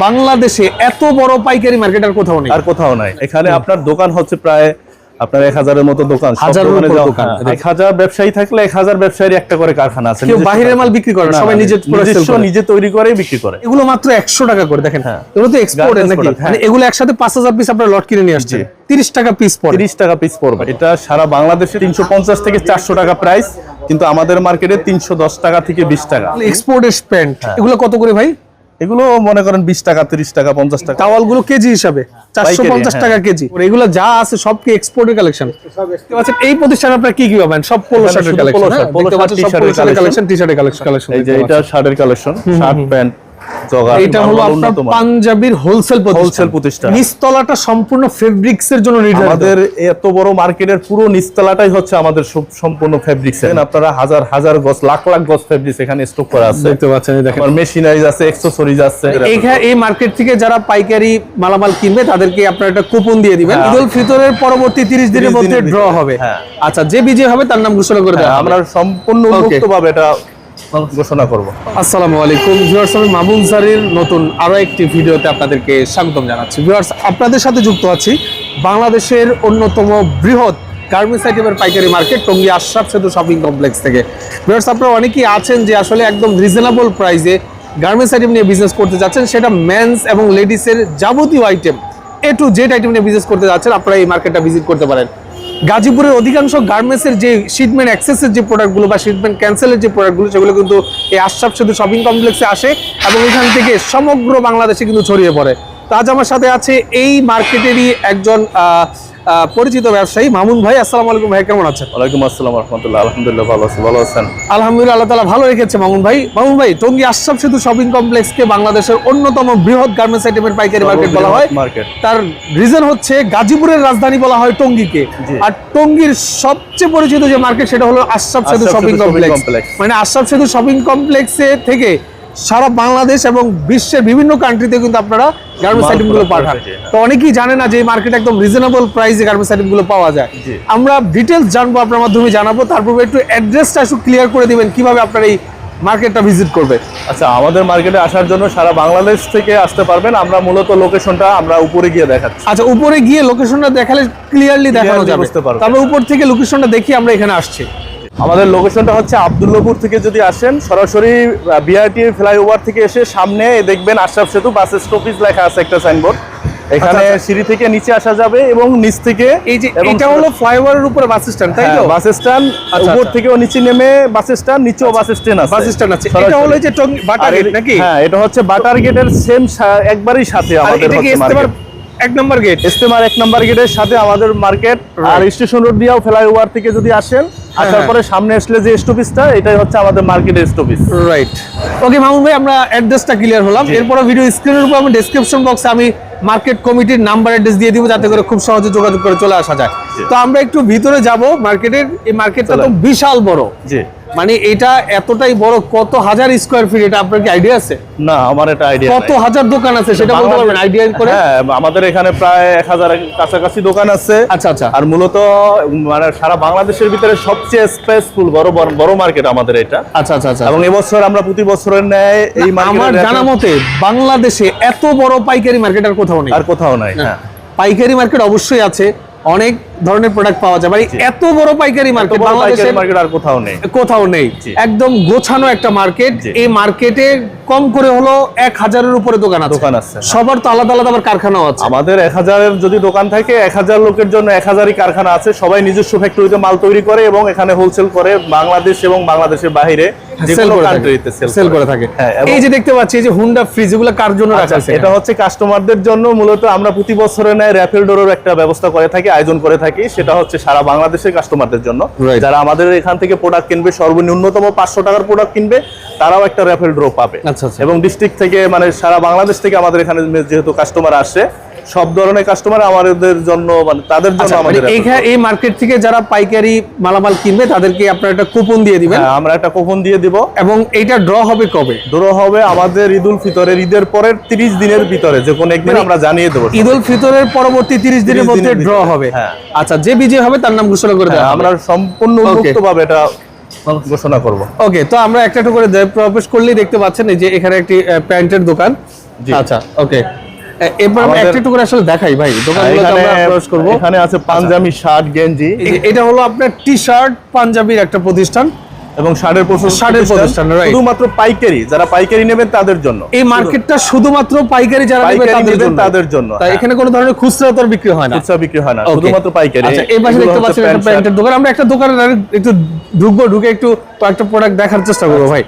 বাংলাদেশে এত বড় পাইকারি মার্কেট আর কোথাও নেই। আর কোথাও নাই। এখানে আপনার দোকান হচ্ছে প্রায় আপনার এক হাজারের মতো দোকান। হ্যাঁ, এক হাজার ব্যবসায়ী থাকলে এক হাজার ব্যবসায়ীর একটা করে কারখানা আছে। কেউ বাহিরের মাল বিক্রি করে সবাই না, নিজের product sell নিজস্ব করে। নিজে তৈরি করেই বিক্রি করে। এগুলো মাত্র একশো টাকা করে দেখেন। হ্যাঁ। এগুলো তো Garments নাকি? হ্যাঁ। মানে এগুলো একসাথে পাঁচ হাজার পিস আপনার লট কিনে নিয়ে আসছে। তিরিশ টাকা পিস পড়ে। তিরিশ টাকা পিস পড়বে। এটা সারা বাংলাদেশে তিনশো পঞ্চাশ থেকে চারশো টাকা প্রাইস কিন্তু আমাদের মার্কেটে তিনশো দশ টাকা থেকে বিশ টাকা। এক্সপোর্টের প্যান্ট। এগুলো কত করে ভাই? এগুলো মনে করেন বিশ টাকা তিরিশ টাকা পঞ্চাশ টাকা। টাওয়ালগুলো কেজি হিসাবে চারশো পঞ্চাশ হ্যাঁ। টাকা কেজি। এগুলো যা আছে সব কি এক্সপোর্টের কালেকশন এই প্রতিষ্ঠানে আপনার কি কি পাবেন? সব পোলো শার্টের কালেকশন কালেকশন টি শার্টের কালেকশন কালেকশন এই যে এটা শার্টের কালেকশন শার্ট প্যান্ট এটা হলো আপনার পাঞ্জাবির হোলসেল Wholesale প্রতিষ্ঠান। নিচতলাটা সম্পূর্ণ ফেব্রিক্স জন্য আমাদের এত বড় মার্কেটের পুরো নিচতলাটাই হচ্ছে আমাদের সম্পূর্ণ ফেব্রিক্স আপনারা হাজার হাজার গজ লাখ লাখ গজ ফেব্রিক্স এখানে স্টক করা আছে। দেখতে পাচ্ছেন দেখেন। মেশিনারিজ আছে এক্সেসরিজ আছে। এই মার্কেট থেকে যারা পাইকারি মালামাল কিনবে তাদেরকে আপনারা একটা কুপন দিয়ে দিবেন। হ্যাঁ। ঈদুল ফিতরের পরবর্তী 30 দিনের মধ্যে ড্র হবে। হ্যাঁ। আচ্ছা যে বিজয় হবে তার নাম ঘোষণা করে দেওয়া হ্যাঁ, হবে। আমরা সম্পূর্ণ এটা ঘোষণা করব। আসসালামু আলাইকুম ভিউয়ার্স আমি মামুন স্যারের নতুন আরও একটি ভিডিওতে আপনাদেরকে স্বাগতম জানাচ্ছি। ভিউয়ার্স আপনাদের সাথে যুক্ত আছি বাংলাদেশের অন্যতম বৃহৎ গার্মেন্টস আইটেমের পাইকারি market Tongi Ashraf Setu shopping complex থেকে। ভিউয়ার্স আপনারা অনেকেই আছেন যে আসলে একদম রিজনেবল প্রাইসে গার্মেন্টস আইটেম নিয়ে বিজনেস করতে যাচ্ছেন, সেটা মেন্স এবং লেডিসের যাবতীয় item A to Z item নিয়ে বিজনেস করতে যাচ্ছেন, আপনারা এই মার্কেটটা ভিজিট করতে পারেন। গাজীপুরের অধিকাংশ গার্মেন্টসের যে শিটমেন্ট অ্যাক্সেসের যে প্রোডাক্টগুলো বা শিটমেন্ট ক্যান্সেলের যে প্রোডাক্টগুলো সেগুলো কিন্তু এই আশরাফ শুধু শপিং কমপ্লেক্সে আসে এবং এখান থেকে সমগ্র বাংলাদেশে কিন্তু ছড়িয়ে পড়ে। তো আজ আমার সাথে আছে এই মার্কেটেরই একজন পরিচিত ব্যবসায়ী। মামুন ভাই আসসালামু আলাইকুম ভাই কেমন আছেন? ওয়ালাইকুম আসসালাম রহমতুল্লাহ। আলহামদুলিল্লাহ ভালো আছি ভালো আছেন? আলহামদুলিল্লাহ আল্লাহ তালা ভালো রেখেছে মামুন ভাই। মামুন ভাই টঙ্গী আশরাফ সেতু শপিং কমপ্লেক্সকে বাংলাদেশের অন্যতম বৃহৎ গার্মেন্টস আইটেমের পাইকারি মার্কেট বলা হয়। মার্কেট তার রিজন হচ্ছে গাজীপুরের রাজধানী বলা হয় টঙ্গীকে। আর টঙ্গীর সবচেয়ে পরিচিত যে মার্কেট সেটা হলো আশরাফ সেতু শপিং কমপ্লেক্স মানে আশরাফ সেতু শপিং কমপ্লেক্সে থেকে সারা বাংলাদেশ এবং বিশ্বের বিভিন্ন কান্ট্রিতে কিন্তু আপনারা গার্মেন্টস মাল আইটেমগুলো পাঠান। তো অনেকেই জানে না যে এই মার্কেট একদম রিজনেবল প্রাইসে গার্মেন্টস আইটেমগুলো পাওয়া যায়। আমরা ডিটেলস জানব আপনার মাধ্যমে জানাব তারপর একটু অ্যাড্রেসটা একটু ক্লিয়ার করে দিবেন কীভাবে আপনার এই মার্কেটটা ভিজিট করবে। আচ্ছা আমাদের মার্কেটে আসার জন্য সারা বাংলাদেশ থেকে আসতে পারবেন। আমরা মূলত লোকেশনটা আমরা উপরে গিয়ে দেখাচ্ছি। আচ্ছা উপরে গিয়ে লোকেশনটা দেখালে ক্লিয়ারলি দেখানো যাবে। বুঝতে পারবে। তারপর উপর থেকে লোকেশনটা দেখি আমরা এখানে আসছি। আমাদের লোকেশনটা হচ্ছে আবদুল্লাপুর থেকে যদি আসেন সরাসরি বিআরটি ফ্লাইওভার থেকে এসে সামনে দেখবেন আশরাফ সেতু বাস স্টপেজ লেখা আছে একটা সাইনবোর্ড এখানে আচ্ছা, আচ্ছা। সিঁড়ি থেকে নিচে আসা যাবে এবং নিচ থেকে এই যে এটা হলো ফ্লাইওভারের উপরে বাস স্ট্যান্ড তাই তো? বাস স্ট্যান্ড আচ্ছা, উপর আচ্ছা। থেকেও নিচে নেমে বাস স্ট্যান্ড নিচেও বাস স্ট্যান্ড আছে। বাস স্ট্যান্ড আছে। এটা হলো এই যে বাটার গেট নাকি? হ্যাঁ এটা হচ্ছে বাটার গেটের সেম একবারই সাথে আমাদের এক নম্বর গেট ইস্তেমার এক নাম্বার গেটের সাথে আমাদের মার্কেট আর স্টেশন রোড দিয়েও ফ্লাইওভার থেকে যদি আসেন আসার হ্যাঁ। পরে সামনে আসলে যে স্টপিসটা এটাই হচ্ছে আমাদের মার্কেটের স্টপিস রাইট ওকে মামুন ভাই আমরা অ্যাড্রেসটা ক্লিয়ার হলাম। এরপর ভিডিও স্ক্রিনের উপর আমি ডেসক্রিপশন বক্সে আমি মার্কেট কমিটির নাম্বার অ্যাড্রেস দিয়ে দিব যাতে করে খুব সহজে যোগাযোগ করে চলে আসা যায়। তো আমরা একটু ভিতরে যাব মার্কেটের এই মার্কেটটা তো। বিশাল বড়। জি। মানে এটা এতটাই বড় কত হাজার স্কোয়ার ফিট এটা আপনার কি আইডিয়া আছে? না আমার এটা আইডিয়া কত হাজার দোকান আছে সেটা বলতে পারবেন আইডিয়া করে? হ্যাঁ আমাদের এখানে প্রায় এক হাজার কাছাকাছি দোকান আছে। আচ্ছা আচ্ছা। আর মূলত মানে সারা বাংলাদেশের ভিতরে সবচেয়ে স্পেসফুল বড় বড়- মার্কেট আমাদের এটা। আচ্ছা আচ্ছা আচ্ছা। এবং এবছর আমরা প্রতি বছরের ন্যায় এই আমার জানা মতে বাংলাদেশে এত বড় পাইকারি মার্কেট আর কোথাও নেই। আর কোথাও নাই হ্যাঁ। পাইকারি মার্কেট অবশ্যই আছে। অনেক ধরনের প্রোডাক্ট পাওয়া যায়। মানে এত বড় পাইকারি মার্কেট বাংলাদেশে মার্কেট আর কোথাও নেই। কোথাও নেই। একদম গোছানো একটা মার্কেট এই মার্কেটে কম করে হলো এক হাজারের উপরে দোকান আছে। দোকান আছে। সবার তো আলাদা আলাদা আবার কারখানাও আছে। আমাদের এক হাজারের যদি দোকান থাকে এক হাজার লোকের জন্য এক হাজারই কারখানা আছে। সবাই নিজস্ব ফ্যাক্টরিতে মাল তৈরি করে এবং এখানে হোলসেল করে বাংলাদেশ এবং বাংলাদেশের বাইরে সেল করে থাকে। হ্যাঁ, এবং- এই যে দেখতে পাচ্ছি যে হুন্ডা ফ্রিজ এগুলো কার জন্য রাখা আছে এটা হচ্ছে কাস্টমারদের জন্য। মূলত আমরা প্রতি বছরে নেয় র্যাফেল ডোরের একটা ব্যবস্থা করে থাকি আয়োজন করে থাকি। সেটা হচ্ছে সারা বাংলাদেশের কাস্টমারদের জন্য। যারা আমাদের এখান থেকে প্রোডাক্ট কিনবে সর্বনিম্নতম পাঁচশো টাকার প্রোডাক্ট কিনবে তারাও একটা রেফেল ড্র পাবে। আচ্ছা, আচ্ছা। এবং ডিস্ট্রিক্ট থেকে মানে সারা বাংলাদেশ থেকে আমাদের এখানে যেহেতু কাস্টমার আসে সব ধরনের কাস্টমার আমাদের জন্য মানে তাদের জন্য আচ্ছা, মানে আমাদের raffle এই মার্কেট থেকে যারা পাইকারি মালামাল কিনবে তাদেরকে আপনার একটা কুপন দিয়ে। দিবেন? হ্যাঁ, আমরা একটা কুপন দিয়ে দিব। এবং এইটা ড্র হবে কবে? ড্র হবে আমাদের ঈদুল ফিতরের ঈদের পরের তিরিশ দিনের ভিতরে যে কোনো একদিন মানে আমরা জানিয়ে দেবো ঈদ উল ফিতরের পরবর্তী তিরিশ দিনের মধ্যে ড্র হবে। হ্যাঁ। আচ্ছা যে বিজয় হবে তার নাম ঘোষণা করে হ্যাঁ, দেওয়া আমরা সম্পূর্ণ Okay. উন্মুক্ত ভাবে এটা ঘোষণা করব। ওকে তো আমরা একটা একটা করে প্রবেশ করলেই দেখতে পাচ্ছেন যে এখানে একটি প্যান্টের দোকান। আচ্ছা ওকে একটা একটু আসলে দেখাই ভাই। দোকানগুলোতে আমরা প্রবেশ করব। এখানে আছে পাঞ্জাবি শার্ট গেঞ্জি। এটা হলো আপনার টি শার্ট পাঞ্জাবির একটা প্রতিষ্ঠান। এবং প্রতিষ্ঠান শার্টের প্রতিষ্ঠান, শুধুমাত্র পাইকারি যারা পাইকারি নেবেন তাদের জন্য। এই মার্কেটটা শুধুমাত্র পাইকারি যারা নেবেন তাদের জন্য, তাই হ্যাঁ। এখানে কোনো ধরনের খুচরা তো বিক্রি হয় না। খুচরা বিক্রি হয় না শুধুমাত্র পাইকারি। আচ্ছা এই পাশে দেখতে পাচ্ছেন একটা প্যান্টের দোকান। আমরা একটা দোকানে একটু ঢুকবো ঢুকে একটু কয়েকটা প্রোডাক্ট দেখার চেষ্টা করব ভাই।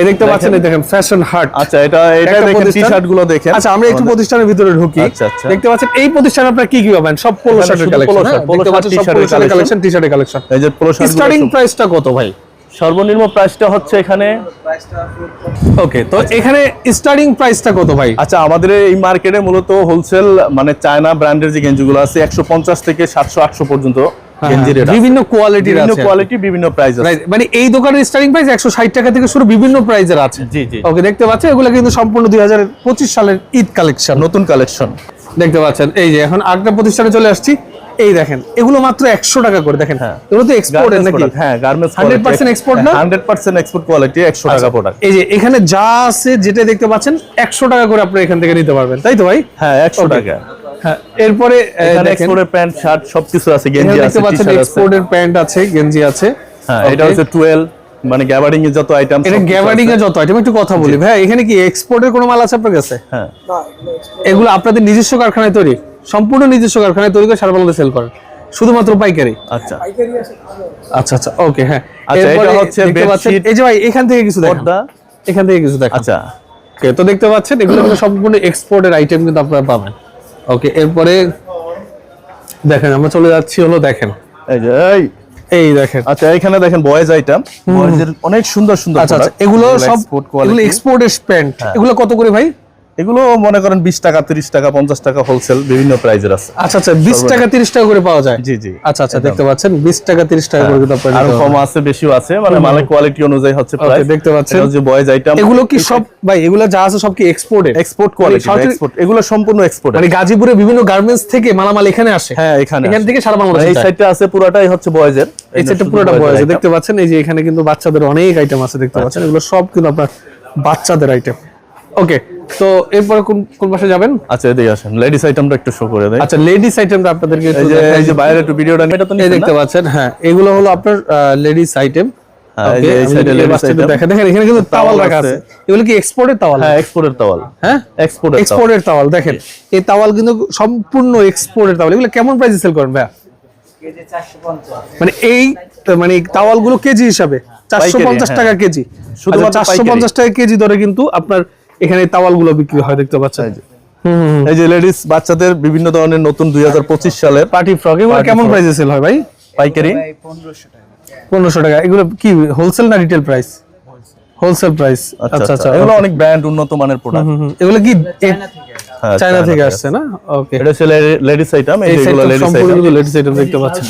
এই দেখতে পাচ্ছেন এই দেখেন ফ্যাশন হার্ট আচ্ছা এটা এটা দেখেন টি-শার্টগুলো দেখেন। আচ্ছা আমরা একটু প্রতিষ্ঠানের ভিতরে ঢুকি। আচ্ছা, আচ্ছা। দেখতে পাচ্ছেন এই প্রতিষ্ঠানে আপনার কি কি পাবেন? সব পোলো শার্টের কালেকশন shirt, t-shirt কালেকশন টি শার্টের কালেকশন এই যে পোলো শার্ট স্টার্টিং প্রাইসটা কত ভাই? সর্বনিম্ন প্রাইসটা হচ্ছে এখানে ওকে তো এখানে স্টার্টিং প্রাইসটা কত ভাই? আচ্ছা আমাদের এই মার্কেটে মূলত হোলসেল মানে চায়না ব্র্যান্ডের যে গেঞ্জিগুলো আছে একশো পঞ্চাশ থেকে সাতশো আটশো পর্যন্ত। বিভিন্ন কোয়ালিটির বিভিন্ন কোয়ালিটি বিভিন্ন প্রাইস আছে। মানে এই দোকানের স্টার্টিং প্রাইস একশো ষাট টাকা থেকে শুরু বিভিন্ন প্রাইজের আছে। জি জি। ওকে দেখতে পাচ্ছেন এগুলো কিন্তু সম্পূর্ণ দুই হাজার পঁচিশ সালের ঈদ কালেকশন নতুন কালেকশন দেখতে পাচ্ছেন এই যে এখন আরেকটা প্রতিষ্ঠানে চলে আসছি। এই দেখেন এগুলো মাত্র একশো টাকা করে দেখেন। হ্যাঁ। এগুলো তো এক্সপোর্টের নাকি? হ্যাঁ গার্মেন্টস 100% export না? হান্ড্রেড পার্সেন্ট এক্সপোর্ট কোয়ালিটি একশো টাকা প্রোডাক্ট এই যে এখানে যা আছে যেটা দেখতে পাচ্ছেন একশো টাকা করে আপনি এখান থেকে নিতে পারবেন। তাই তো ভাই? হ্যাঁ একশো Okay. টাকা। হ্যাঁ এরপরে এক্সপোর্টের প্যান্ট শার্ট সবকিছু আছে গেঞ্জি আছে দেখতে পাচ্ছেন এক্সপোর্টের প্যান্ট আছে। গেঞ্জি আছে। হ্যাঁ এটা হচ্ছে টুয়েলভ মানে গ্যাবারিং এর যত আইটেম এটা এর যত আইটেম একটু কথা বলি। ভাই এখানে কি এক্সপোর্টের কোনো মাল আছে আপনার কাছে? হ্যাঁ। এগুলো আপনাদের নিজস্ব কারখানায় তৈরি? সম্পূর্ণ নিজস্ব কারখানায় তৈরি করে সারা বাংলাদেশে সেল করেন। শুধুমাত্র পাইকারি। আচ্ছা। আচ্ছা আচ্ছা ওকে হ্যাঁ। আচ্ছা, এটা হচ্ছে bedsheet, এই যে ভাই এখান থেকে কিছু দেখেন। এখান থেকে কিছু দেখেন। আচ্ছা। ওকে তো দেখতে পাচ্ছেন এগুলো কিন্তু সম্পূর্ণ এক্সপোর্টের আইটেম কিন্তু আপনারা পাবেন। ওকে এরপরে দেখেন আমরা চলে যাচ্ছি হলো দেখেন। এই যে এই। এই দেখেন। আচ্ছা এখানে দেখেন বয়েজ আইটেম বয়েজের অনেক সুন্দর সুন্দর আচ্ছা আচ্ছা এগুলো সব। এক্সপোর্টের প্যান্ট। এগুলো কত করে ভাই? এগুলো মনে করেন বিশ টাকা তিরিশ টাকা পঞ্চাশ টাকা হোলসেল বিভিন্ন প্রাইজের আছে। আচ্ছা আচ্ছা বিশ টাকা তিরিশ টাকা করে পাওয়া যায়? জি জি। আচ্ছা আচ্ছা দেখতে পাচ্ছেন বিশ টাকা তিরিশ টাকা করে কিন্তু আপনারা আরও কম আছে বেশিও আছে মানে মালের কোয়ালিটি অনুযায়ী হচ্ছে প্রাইস দেখতে পাচ্ছেন। যে বয়েজ আইটেম এগুলো কি সব ভাই এগুলো যা আছে সব কি এক্সপোর্টেড এক্সপোর্ট কোয়ালিটি এক্সপোর্ট এগুলো সম্পূর্ণ এক্সপোর্ট মানে গাজীপুরে বিভিন্ন গার্মেন্টস থেকে মালামাল এখানে আসে? হ্যাঁ এখানে এখান থেকে সারা বাংলাদেশে এই। সাইডটা আছে পুরাটাই হচ্ছে বয়েজের এই সেটটা পুরোটা বয়স দেখতে পাচ্ছেন এই যে এখানে কিন্তু বাচ্চাদের অনেক আইটেম আছে দেখতে পাচ্ছেন। এগুলো সব কিন্তু আপনার বাচ্চাদের আইটেম ওকে তো এরপরে কোন কোন পাশে যাবেন? আচ্ছা এদিকে আসেন। লেডিস আইটেমটা একটু শো করে দেয় আচ্ছা লেডিস আইটেমটা আপনাদেরকে এই যে এই যে বাইরে একটু ভিডিওটা এটা তো দেখতে পাচ্ছেন হ্যাঁ এগুলো হলো আপনার লেডিস আইটেম হ্যাঁ, তাওয়াল হ্যাঁ হ্যাঁ? সম্পূর্ণ এক্সপোর্টের তাওয়াল এগুলো কেমন প্রাইসে সেল করেন ভাইয়া? মানে এই মানে তাওয়ালগুলো কেজি হিসাবে। চারশো পঞ্চাশ। টাকা কেজি। শুধুমাত্র চারশো পঞ্চাশ টাকা কেজি ধরে কিন্তু আপনার এখানে তাওয়ালগুলো বিক্রি হয় দেখতে পাচ্ছেন। এই যে। লেডিস বাচ্চাদের বিভিন্ন ধরনের নতুন দুই সালের পার্টি ফ্রক এগুলো কেমন। প্রাইসে সেল হয় ভাই? পাইকারি? পনেরোশো টাকা। এগুলো কি হোলসেল না রিটেল প্রাইস হোলসেল প্রাইস আচ্ছা আচ্ছা এগুলো অনেক ব্র্যান্ড উন্নত মানের প্রোডাক্ট। এগুলো কি চায়না থেকে আসছে না? ওকে এটা হচ্ছে লেডিস আইটেম এই এই যেগুলো সাইডটা লেডিস সম্পূর্ণ আইটেম লেডিস আইটেম দেখতে পাচ্ছেন।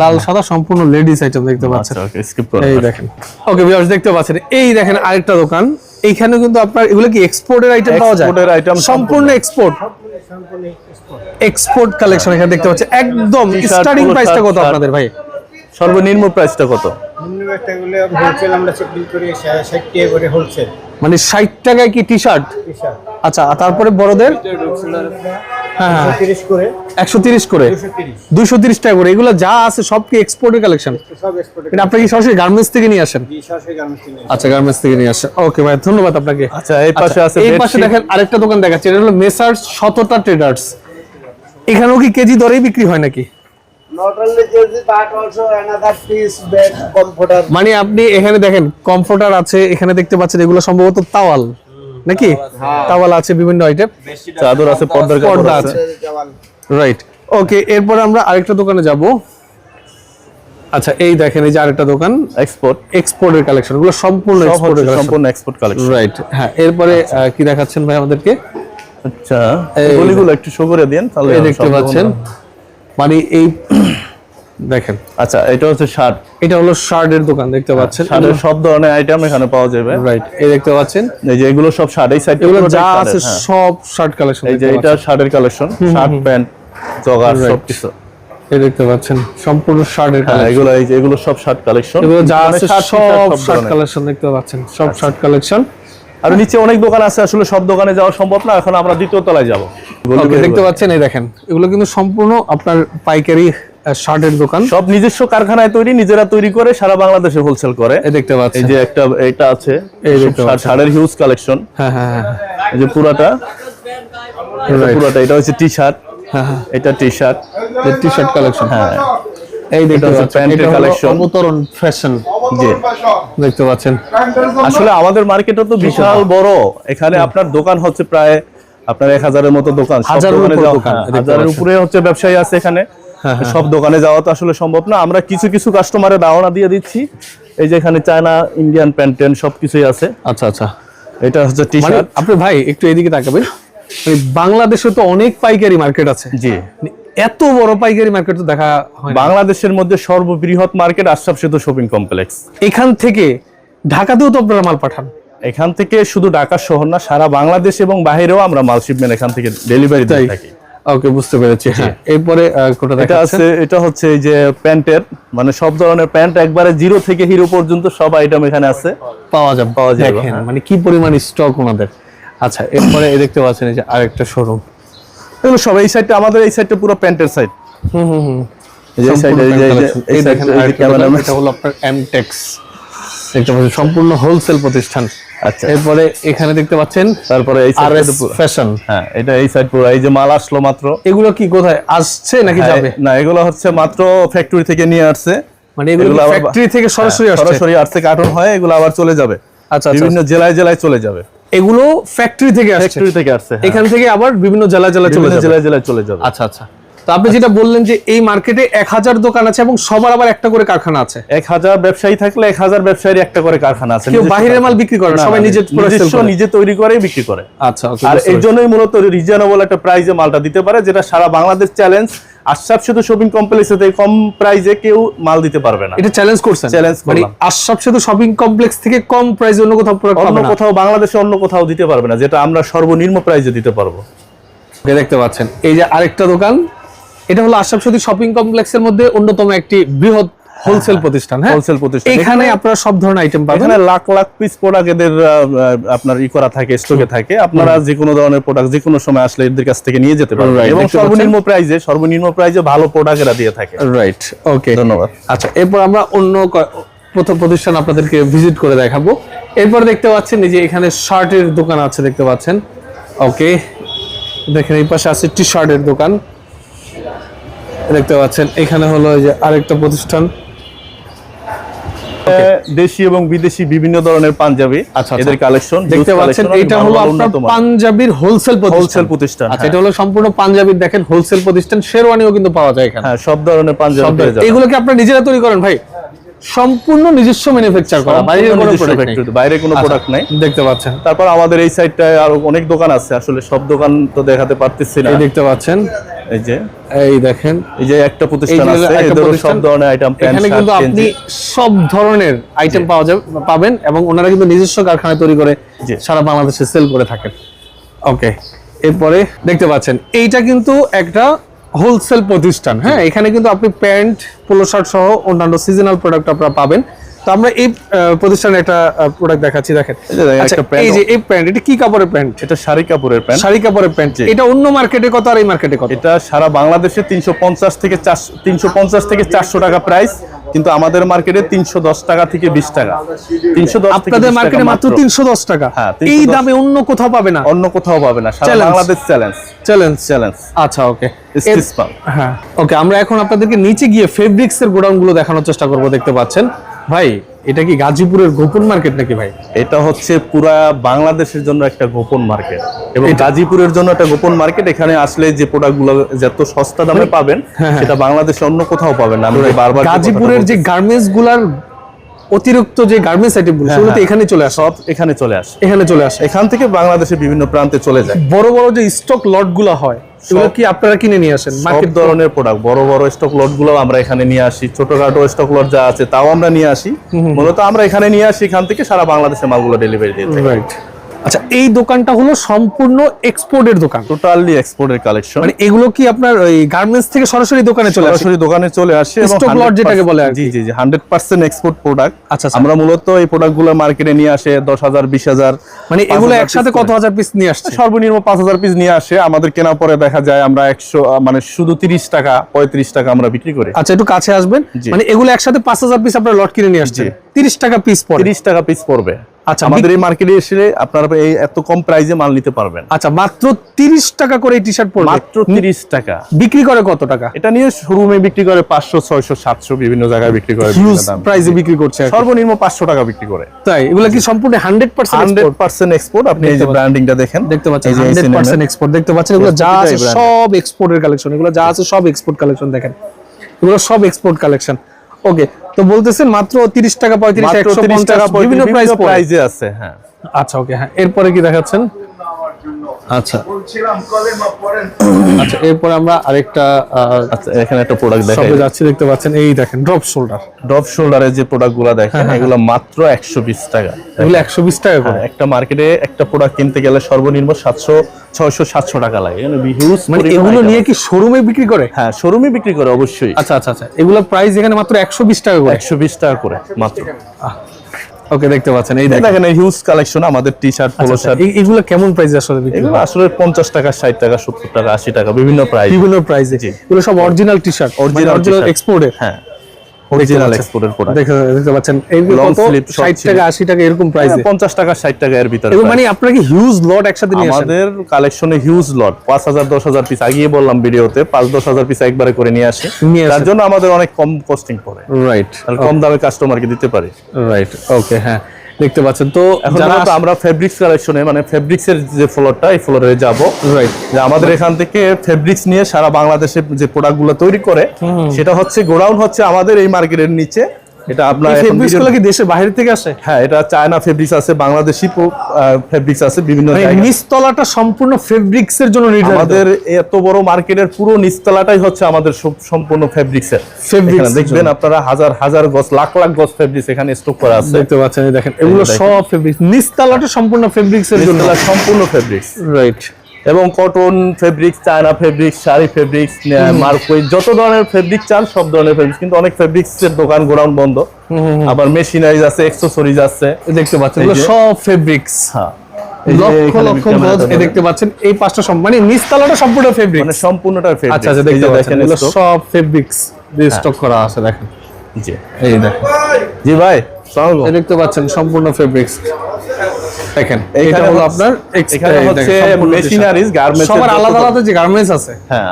লাল সাদা সম্পূর্ণ লেডিস আইটেম দেখতে পাচ্ছেন। আচ্ছা ওকে স্কিপ করুন এই দেখেন। ওকে ভিউয়ার্স দেখতে পাচ্ছেন। এই দেখেন আরেকটা দোকান। এইখানে কিন্তু আপনার এগুলো কি এক্সপোর্টের আইটেম পাওয়া যায়? এক্সপোর্টের আইটেম সম্পূর্ণ। এক্সপোর্ট এক্সপোর্ট কালেকশন এখানে দেখতে পাচ্ছেন একদম স্টার্টিং প্রাইসটা কত আপনাদের ভাই? সর্বনিম্ন প্রাইসটা কত? নিম্ন একটাগুলো হোলসেল আমরা সেটিং করি ষাট টাকা করে হোলসেল মানে ষাট টাকায় কি টি শার্ট আচ্ছা আর তারপরে বড়দের? হ্যাঁ। হ্যাঁ একশো তিরিশ করে? দুশো তিরিশ। টাকা করে। এগুলো যা আছে সব কি এক্সপোর্টের কালেকশন এটা আপনি কি সরাসরি গার্মেন্টস থেকে নিয়ে আসেন? আচ্ছা গার্মেন্টস থেকে নিয়ে আসেন। ওকে ভাই ধন্যবাদ আপনাকে। আচ্ছা এই পাশে আছে এই পাশে দেখেন আরেকটা দোকান দেখাচ্ছে। এটা হলো মেসার্স শততা ট্রেডার্স এখানেও কি কেজি দরেই বিক্রি হয় নাকি? Not only জেলসি but also another piece bed comforter মানে আপনি এখানে দেখেন কমফোর্টার আছে এখানে দেখতে পাচ্ছেন এগুলো সম্ভবত তাওয়াল। নাকি? তাওয়াল আছে বিভিন্ন আইটেম চাদর আছে পর্দার কাপড় পর্দা আছে। রাইট ওকে এরপর আমরা আরেকটা দোকানে যাব। আচ্ছা এই দেখেন এই যে আরেকটা দোকান এক্সপোর্ট এক্সপোর্টের কালেকশন এগুলো সম্পূর্ণ এক্সপোর্টের কালেকশন সম্পূর্ণ এক্সপোর্ট কালেকশন রাইট হ্যাঁ এরপরে কি দেখাচ্ছেন ভাই আমাদেরকে? আচ্ছা এই- গলিগুলো একটু শো করে দেন তাহলে এই দেখতে পাচ্ছেন। মানে এই দেখেন। আচ্ছা এটা হচ্ছে শার্ট। এটা হলো শার্টের দোকান দেখতে পাচ্ছেন। শার্টের সব ধরনের আইটেম এখানে পাওয়া যাবে। রাইট এই দেখতে পাচ্ছেন। এই যে এগুলো সব শার্ট এই সাইড এগুলো যা আছে সব শার্ট কালেকশন এই যে এটা শার্টের কালেকশন শার্ট প্যান্ট জগার সব কিছু এই দেখতে পাচ্ছেন সম্পূর্ণ শার্টের হ্যাঁ কালেকশন এগুলো এই যে এগুলো সব শার্ট কালেকশন এগুলো যা মানে আছে সব শার্ট কালেকশন দেখতে পাচ্ছেন সব শার্ট কালেকশন আর নিচে অনেক দোকান আছে আসলে সব দোকানে যাওয়া সম্ভব না এখন আমরা দ্বিতীয় তলায় যাব। দেখতে পাচ্ছেন এই দেখেন এগুলো কিন্তু সম্পূর্ণ আপনার পাইকারি শার্টের দোকান। সব নিজস্ব কারখানায় তৈরি নিজেরা তৈরি করে সারা বাংলাদেশে হোলসেল করে। এই দেখতে পাচ্ছেন। এই যে একটা এটা আছে। এই দেখতে পাচ্ছেন। হিউজ কালেকশন হ্যাঁ হ্যাঁ হ্যাঁ এই যে পুরাটা। পুরাটা এটা হচ্ছে টি শার্ট হ্যাঁ হ্যাঁ। এটা T shirt T shirt collection হ্যাঁ। এই দেখতে পাচ্ছেন। প্যান্টের collection। অবতরণ ফ্যাশন জি। দেখতে পাচ্ছেন। আসলে আমাদের মার্কেটটা তো বিশাল বড়। এখানে আপনার দোকান হচ্ছে প্রায় আপনার এক হাজারের মতো দোকান। হাজারের উপর হ্যাঁ। উপরে হচ্ছে ব্যবসায়ী আছে এখানে। সব দোকানে যাওয়া তো আসলে সম্ভব না। আমরা কিছু কিছু কাস্টমারের ধারণা দিয়ে দিচ্ছি। এই যে এখানে চায়না ইন্ডিয়ান প্যান্ট ট্যান্ট সবকিছুই আছে। আচ্ছা আচ্ছা। এটা হচ্ছে টি মানে শার্ট আপনি ভাই একটু এদিকে তাকাবেন। মানে বাংলাদেশে তো অনেক পাইকারি মার্কেট আছে। জি। এত বড় পাইকারি মার্কেট তো দেখা হয় বাংলাদেশের মধ্যে সর্ববৃহৎ market Ashraf Setu shopping complex এখান থেকে ঢাকাতেও তো আপনারা মাল পাঠান। এখান থেকে শুধু ঢাকা শহর না সারা বাংলাদেশ এবং বাইরেও আমরা মাল শিপমেন্ট এখান থেকে ডেলিভারি দিয়ে থাকি। ওকে বুঝতে পেরেছি। হ্যাঁ এরপরে কোনটা এটা আছে এটা হচ্ছে এই যে প্যান্টের মানে সব ধরনের প্যান্ট একবারে জিরো থেকে হিরো পর্যন্ত সব আইটেম এখানে আছে। পাওয়া যাবে। পাওয়া যাবে, দেখেন হ্যাঁ। মানে কি পরিমাণ স্টক ওনাদের। আচ্ছা এরপরে এই দেখতে পাচ্ছেন এই যে আরেকটা শোরুম এগুলো সব এই সাইডটা আমাদের এই সাইডটা পুরো প্যান্টের সাইড হুম হুম হুম। এই যে এই দেখেন এটা হলো আপনার এমটেক্স পাচ্ছেন সম্পূর্ণ হোলসেল প্রতিষ্ঠান। আচ্ছা। এরপরে এখানে দেখতে পাচ্ছেন তারপরে এই আর এস ফ্যাশন হ্যাঁ এটা এই সাইড পুরো। এই যে মাল আসলো মাত্র। এগুলো কি কোথায়? আসছে নাকি হ্যাঁ, যাবে? না এগুলো হচ্ছে মাত্র ফ্যাক্টরি থেকে নিয়ে আসছে। মানে এগুলো ফ্যাক্টরি থেকে সরাসরি হ্যাঁ, আসছে? সরাসরি আসছে কার্টন হয় এগুলো আবার চলে যাবে। আচ্ছা আচ্ছা বিভিন্ন জেলায় জেলায় চলে যাবে। এগুলো ফ্যাক্টরি থেকে আসছে। ফ্যাক্টরি থেকে আসছে। এখান থেকে আবার বিভিন্ন জেলা জেলা চলে জেলায় জেলায় চলে যাবে। আচ্ছা আচ্ছা। তো আপনি যেটা বললেন যে এই মার্কেটে এক হাজার দোকান আছে এবং সবার আবার একটা করে কারখানা আছে। এক হাজার ব্যবসায়ী থাকলে এক হাজার ব্যবসায়ীর একটা করে কারখানা আছে। কেউ মাল বিক্রি করে সবাই নিজে। নিজে তৈরি করে বিক্রি করে। আচ্ছা আর এই জন্যই মূলত রিজনেবল একটা প্রাইজে মালটা দিতে পারে যেটা সারা বাংলাদেশ চ্যালেঞ্জ আশরাফ শুধু শপিং কমপ্লেক্সে কম প্রাইজে কেউ মাল দিতে পারবে না। এটা চ্যালেঞ্জ করছেন? Challenge মানে। আশরাফ সেতু শপিং কমপ্লেক্স থেকে কম প্রাইসে অন্য কোথাও অন্য কোথাও বাংলাদেশে অন্য কোথাও দিতে পারবে না যেটা আমরা সর্বনিম্ন প্রাইজে দিতে পারব। দেখতে পাচ্ছেন এই যে আরেকটা দোকান এটা হলো আশরাফ সেতু শপিং কমপ্লেক্সের মধ্যে অন্যতম একটি বৃহৎ হোলসেল প্রতিষ্ঠান হ্যাঁ? হোলসেল প্রতিষ্ঠান। এখানে আপনারা সব ধরনের আইটেম পাবেন। এখানে লাখ লাখ পিস প্রোডাক্ট এদের আপনার ই করা থাকে স্টকে থাকে। আপনারা যে কোনো ধরনের প্রোডাক্ট যে কোনো সময় আসলে এদের কাছ থেকে নিয়ে যেতে পারবেন। এবং সর্বনিম্ন প্রাইজে সর্বনিম্ন প্রাইজে ভালো প্রোডাক্ট এরা দিয়ে থাকে। রাইট ওকে ধন্যবাদ। আচ্ছা এরপর আমরা অন্য প্রথম প্রতিষ্ঠান আপনাদেরকে ভিজিট করে দেখাবো। এরপর দেখতে পাচ্ছেন এই যে এখানে শার্টের দোকান আছে দেখতে পাচ্ছেন? ওকে দেখেন এই পাশে আছে টি শার্টের দোকান। দেখতে পাচ্ছেন এখানে হলো এই যে আরেকটা প্রতিষ্ঠান। দেশি এবং বিদেশি বিভিন্ন ধরনের পাঞ্জাবি আচ্ছা, আচ্ছা। এদের কালেকশন দেখতে পাচ্ছেন এটা হলো আপনার পাঞ্জাবির হোলসেল হোলসেল প্রতিষ্ঠান আচ্ছা হ্যাঁ। এটা হলো সম্পূর্ণ পাঞ্জাবির দেখেন হোলসেল প্রতিষ্ঠান শেরওয়ানিও কিন্তু পাওয়া যায় এখানে। হ্যাঁ সব ধরনের পাঞ্জাবি। এগুলো কি আপনারা নিজেরা তৈরি করেন ভাই? সম্পূর্ণ নিজস্ব ম্যানুফ্যাকচার করা বাইরে কোনো প্রোডাক্ট বাইরে কোনো প্রোডাক্ট নাই। দেখতে পাচ্ছেন। তারপর আমাদের এই সাইডটায় আরও অনেক দোকান আছে আসলে সব দোকান তো দেখাতে পারতেছি না। এই দেখতে পাচ্ছেন এই যে এই দেখেন। এই যে একটা প্রতিষ্ঠান আছে একটা সব ধরনের আইটেম প্যান্ট এখানে কিন্তু আপনি সব ধরনের আইটেম পাওয়া যাবে পাবেন এবং ওনারা কিন্তু নিজস্ব কারখানায় তৈরি করে। সারা বাংলাদেশে সেল করে থাকেন। ওকে এরপরে দেখতে পাচ্ছেন এইটা কিন্তু একটা হোলসেল প্রতিষ্ঠান। হ্যাঁ এখানে কিন্তু আপনি প্যান্ট পোলো শার্ট সহ অন্যান্য সিজনাল প্রোডাক্ট আপনারা পাবেন। তো আমরা এই আহ, প্রতিষ্ঠানের একটা প্রোডাক্ট দেখাচ্ছি দেখেন। এই যে আচ্ছা, এই প্যান্ট এটা কি কাপড়ের প্যান্ট? এটা শাড়ি কাপড়ের প্যান্ট। শাড়ি কাপড়ের প্যান্ট। এটা অন্য মার্কেটে কত আর এই মার্কেটে কত? এটা সারা বাংলাদেশে তিনশো পঞ্চাশ থেকে চারশো তিনশো পঞ্চাশ থেকে চারশো টাকা প্রাইস কিন্তু আমাদের মার্কেটে তিনশো দশ টাকা থেকে বিশ টাকা। তিনশো দশ আপনাদের মার্কেটে মাত্র। তিনশো দশ টাকা। হ্যাঁ, এই দামে অন্য কোথাও পাবে না। অন্য কোথাও পাবে না। সারা বাংলাদেশ চ্যালেঞ্জ চ্যালেঞ্জ চ্যালেঞ্জ আচ্ছা ওকে হ্যাঁ ওকে আমরা এখন আপনাদেরকে নিচে গিয়ে ফেব্রিক্স এর গোডাউনগুলো দেখানোর চেষ্টা করব দেখতে পাচ্ছেন। ভাই এটা কি গাজীপুরের গোপন মার্কেট নাকি ভাই? এটা হচ্ছে পুরা বাংলাদেশের জন্য একটা গোপন মার্কেট এবং গাজীপুরের জন্য একটা গোপন মার্কেট। এখানে আসলে যে প্রোডাক্টগুলো যত সস্তা দামে পাবেন সেটা বাংলাদেশে অন্য কোথাও পাবেন না। আমি বারবার হ্যাঁ, গাজীপুরের যে গার্মেন্টসগুলার অতিরিক্ত যে গার্মেন্টস আইটেমগুলো সেগুলো তো হ্যাঁ। এখানে চলে আসে। সব এখানে চলে আসে। এখানে চলে আসে। এখান থেকে বাংলাদেশের বিভিন্ন প্রান্তে চলে যায়। বড় বড় যে স্টক লটগুলো হয় সেগুলো কি আপনারা কিনে নিয়ে আসেন? মার্কেট ধরনের প্রোডাক্ট বড় বড় স্টক লটগুলো আমরা এখানে নিয়ে আসি ছোটখাটো স্টক লট যা আছে তাও আমরা নিয়ে আসি। মূলত আমরা এখানে নিয়ে আসি এখান থেকে সারা বাংলাদেশে মালগুলো ডেলিভারি দিয়ে রাইট আচ্ছা এই দোকানটা হলো সম্পূর্ণ এক্সপোর্টের দোকান। টোটালি এক্সপোর্টের কালেকশন মানে এগুলো কি আপনার ওই গার্মেন্টস থেকে সরাসরি দোকানে চলে আসে? সরাসরি দোকানে চলে আসে lot 100% যেটাকে বলে। জি জি জি হান্ড্রেড পার্সেন্ট এক্সপোর্ট প্রোডাক্ট আচ্ছা। আমরা মূলত এই প্রোডাক্টগুলো মার্কেটে নিয়ে আসে দশ হাজার বিশ হাজার মানে এগুলো একসাথে কত হাজার পিস নিয়ে আসছে? সর্বনিম্ন পাঁচ হাজার পিস নিয়ে আসে। আমাদের কেনা পরে দেখা যায় আমরা একশো মানে শুধু তিরিশ টাকা পঁয়ত্রিশ টাকা আমরা বিক্রি করি। আচ্ছা একটু কাছে আসবেন। মানে এগুলো একসাথে পাঁচ হাজার পিস আপনার লট কিনে নিয়ে আসছে। জি। তিরিশ টাকা পিস পড়ে। তিরিশ টাকা পিস পড়বে। আচ্ছা, আমাদের এই মার্কেটে এসে আপনারা এই এত কম প্রাইসে মাল নিতে পারবেন। আচ্ছা মাত্র তিরিশ টাকা করে টি শার্ট পড়বে মাত্র তিরিশ টাকা। বিক্রি করে কত টাকা? এটা নিয়ে শোরুমে বিক্রি করে পাঁচশো ছয়শো সাতশো বিভিন্ন জায়গায় বিক্রি করে প্রাইসে বিক্রি করছে সর্বনিম্ন পাঁচশো টাকা বিক্রি করে। তাই এগুলো কি সম্পূর্ণ hundred percent hundred percent export আপনি এই যে ব্র্যান্ডিংটা দেখেন দেখতে পাচ্ছেন এই যে হান্ড্রেড H&M পার্সেন্ট এক্সপোর্ট দেখতে পাচ্ছেন এগুলো যা আছে। সব এক্সপোর্টের কালেকশন এগুলো যা আছে সব এক্সপোর্ট কালেকশন দেখেন। এগুলো সব এক্সপোর্ট কালেকশন ওকে তো বলতেছেন মাত্র তিরিশ টাকা পঁয়ত্রিশ মাত্র একশো 30 টাকা বিভিন্ন প্রাইস আছে হ্যাঁ। আচ্ছা ওকে হ্যাঁ। এরপরে কি দেখাচ্ছেন? আচ্ছা। বলছিলাম কলেমা পড়েন আচ্ছা এরপরে আমরা আরেকটা আচ্ছা এখানে একটা প্রোডাক্ট দেখাই যাচ্ছি দেখতে পাচ্ছেন এই দেখেন ড্রপ শোল্ডার ড্রপ শোল্ডারের যে প্রোডাক্টগুলো দেখেন এগুলো মাত্র একশো বিশ টাকা। এগুলো একশো বিশ টাকা করে? হ্যাঁ, একটা মার্কেটে একটা প্রোডাক্ট কিনতে গেলে সর্বনিম্ন সাতশো ছয়শো সাতশো টাকা লাগে। হিউজ মানে এগুলো নিয়ে কি শোরুমে বিক্রি করে? হ্যাঁ শোরুমে বিক্রি করে অবশ্যই। আচ্ছা আচ্ছা আচ্ছা এগুলো প্রাইস এখানে মাত্র একশো বিশ টাকা করে। একশো বিশ টাকা করে মাত্র। ওকে দেখতে পাচ্ছেন এই এই দেখেন দেখেন হিউজ কালেকশন আমাদের টি শার্ট পোলো শার্ট এগুলো কেমন প্রাইস আসলে এগুলো আসলে পঞ্চাশ টাকা ষাট টাকা সত্তর টাকা আশি টাকা বিভিন্ন প্রাইস বিভিন্ন প্রাইসে। এগুলো সব অরিজিনাল টি শার্ট অরিজিনাল। এক্সপোর্টের হ্যাঁ। অরিজিনাল এক্সপোর্টের প্রোডাক্ট দেখতে পাচ্ছেন এইগুলো কত? 60 টাকা 80 টাকা এরকম প্রাইসে পঞ্চাশ টাকা ষাট টাকা এর ভিতরে মানে আপনারা কি হিউজ লট একসাথে নিয়ে আসেন। আমাদের কালেকশনে হিউজ লট পিস আগিয়ে বললাম ভিডিওতে পিস একবারে করে নিয়ে আসি। নিয়ে তার জন্য আমাদের অনেক কম কস্টিং পড়ে। রাইট কম দামে কাস্টমারকে দিতে পারি। রাইট ওকে হ্যাঁ। দেখতে পাচ্ছেন। তো এখন যারা আমরা ফেব্রিক্স কালেকশনে মানে ফেব্রিক্স এর যে ফ্লোরটা এই ফ্লোরে যাব। রাইট যে আমাদের এখান থেকে ফেব্রিক্স নিয়ে সারা বাংলাদেশে যে প্রোডাক্টগুলো তৈরি করে সেটা হচ্ছে গোডাউন হচ্ছে আমাদের এই মার্কেটের নিচে। এটা আপনার এই এখন ফেব্রিক্স কি দেশের বাইরে থেকে আসে? হ্যাঁ এটা চায়না ফেব্রিক্স আছে বাংলাদেশি ফেব্রিক্স আছে বিভিন্ন নিচতলাটা সম্পূর্ণ ফেব্রিক্স এর জন্য নির্ধারিত। আমাদের এত বড় মার্কেটের পুরো নিচতলাটাই হচ্ছে আমাদের সম্পূর্ণ ফেব্রিক্স এখানে এর দেখবেন আপনারা হাজার হাজার গজ লাখ লাখ গজ ফেব্রিক্স এখানে স্টক করা আছে। দেখতে পাচ্ছেন দেখেন এগুলো সব ফেব্রিক্স নিচতলাটা সম্পূর্ণ ফেব্রিক্স এর জন্য। সম্পূর্ণ ফেব্রিক্স রাইট এবং cotton fabrics China fabrics sari fabrics marquee যত ধরনের ফেব্রিক চান সব ধরনের ফেব্রিক্স কিন্তু অনেক ফেব্রিক্স এর দোকান গোডাউন বন্ধ। আবার মেশিনারিজ আছে এক্সেসরিজ আছে। দেখতে পাচ্ছেন সব ফেব্রিক্স হ্যাঁ। লক্ষ লক্ষ গজ দেখতে পাচ্ছেন এই পাঁচটা মানে নিচতলাটা সম্পূর্ণ ফেব্রিক্স মানে সম্পূর্ণটা ফেব্রিক আচ্ছা আচ্ছা দেখতে পাচ্ছেন এগুলো সব ফেব্রিক্স দিয়ে স্টক করা আছে দেখেন। জি। এই দেখেন। জি ভাই দেখতে পাচ্ছেন সম্পূর্ণ ফেব্রিক্স দেখেন এটা হলো আপনার এখানে হচ্ছে সবার আলাদা আলাদা যে গার্মেন্টস আছে। হ্যাঁ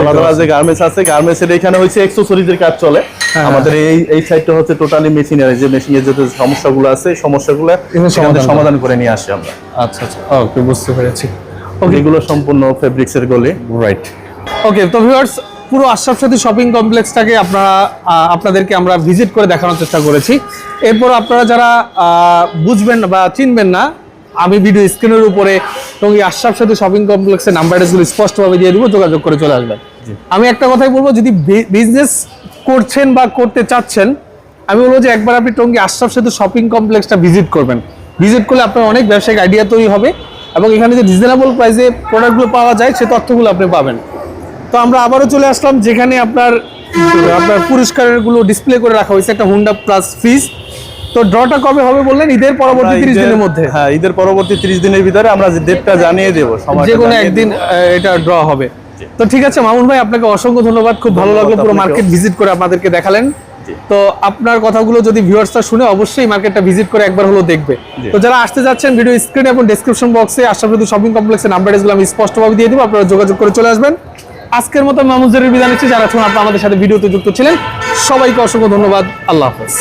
আলাদা আলাদা যে গার্মেন্টস আছে গার্মেন্টস এর এখানে হচ্ছে এক্সেসরিজের কাজ চলে। হ্যাঁ, আমাদের এই এই সাইডটা হচ্ছে টোটালি মেশিনারি যে মেশিনের যে সমস্যাগুলো আছে সমস্যাগুলো সমাধান সমাধান সমাধান করে। নিয়ে আসি আমরা। আচ্ছা আচ্ছা ওকে বুঝতে পেরেছি। এগুলো সম্পূর্ণ ফেব্রিক্স এর গলি। রাইট ওকে তো ভিউয়ার্স পুরো আশরাফ সাথী শপিং কমপ্লেক্সটাকে আপনারা আহ, আপনাদেরকে আমরা ভিজিট করে দেখানোর চেষ্টা করেছি। এরপর আপনারা যারা বুঝবেন বা চিনবেন না আমি ভিডিও স্ক্রিনের উপরে এবং এই আশরাফ সাথী শপিং কমপ্লেক্সের নাম্বার অ্যাড্রেসগুলো স্পষ্টভাবে দিয়ে দেবো যোগাযোগ করে চলে আসবেন। আমি একটা কথাই বলব যদি বিজনেস করছেন বা করতে চাচ্ছেন আমি বলব যে একবার আপনি টঙ্গী আশরাফ সেতু শপিং কমপ্লেক্সটা ভিজিট করবেন। ভিজিট করলে আপনার অনেক ব্যবসায়িক আইডিয়া তৈরি হবে এবং এখানে যে রিজনেবল প্রাইসে প্রোডাক্টগুলো পাওয়া যায় সে তথ্যগুলো আপনি পাবেন। তো আমরা আবারও চলে আসলাম যেখানে আপনার আপনার পুরস্কারগুলো ডিসপ্লে করে রাখা হয়েছে একটা হুন্ডা প্লাস ফিস তো ড্রটা কবে হবে বললেন? ঈদের পরবর্তী আমরা তিরিশ ঈদের- দিনের মধ্যে? হ্যাঁ ঈদের পরবর্তী 30 দিনের ভিতরে আমরা যে ডেটটা জানিয়ে দেব সময়টা যে কোনো একদিন এটা ড্র হবে। তো ঠিক আছে মামুন ভাই আপনাকে অসংখ্য ধন্যবাদ। খুব ভালো লাগল পুরো মার্কেট ভিজিট করে আপনাদেরকে দেখালেন। তো আপনার কথাগুলো যদি ভিউয়ার্সরা শুনে অবশ্যই মার্কেটটা ভিজিট করে একবার হলো দেখবে। তো যারা আসতে যাচ্ছেন ভিডিও স্ক্রিনে এবং ডেসক্রিপশন বক্সে আশরাফুদ্দিন শপিং কমপ্লেক্সের নাম্বারগুলো আমি স্পষ্টভাবে দিয়ে দেবো আপনারা যোগাযোগ করে চলে আসবেন। আজকের মতো মামুজের বিদায় নিচ্ছি যারা এখন আপনারা আমাদের সাথে ভিডিওতে যুক্ত ছিলেন সবাইকে অসংখ্য ধন্যবাদ। আল্লাহ হাফেজ।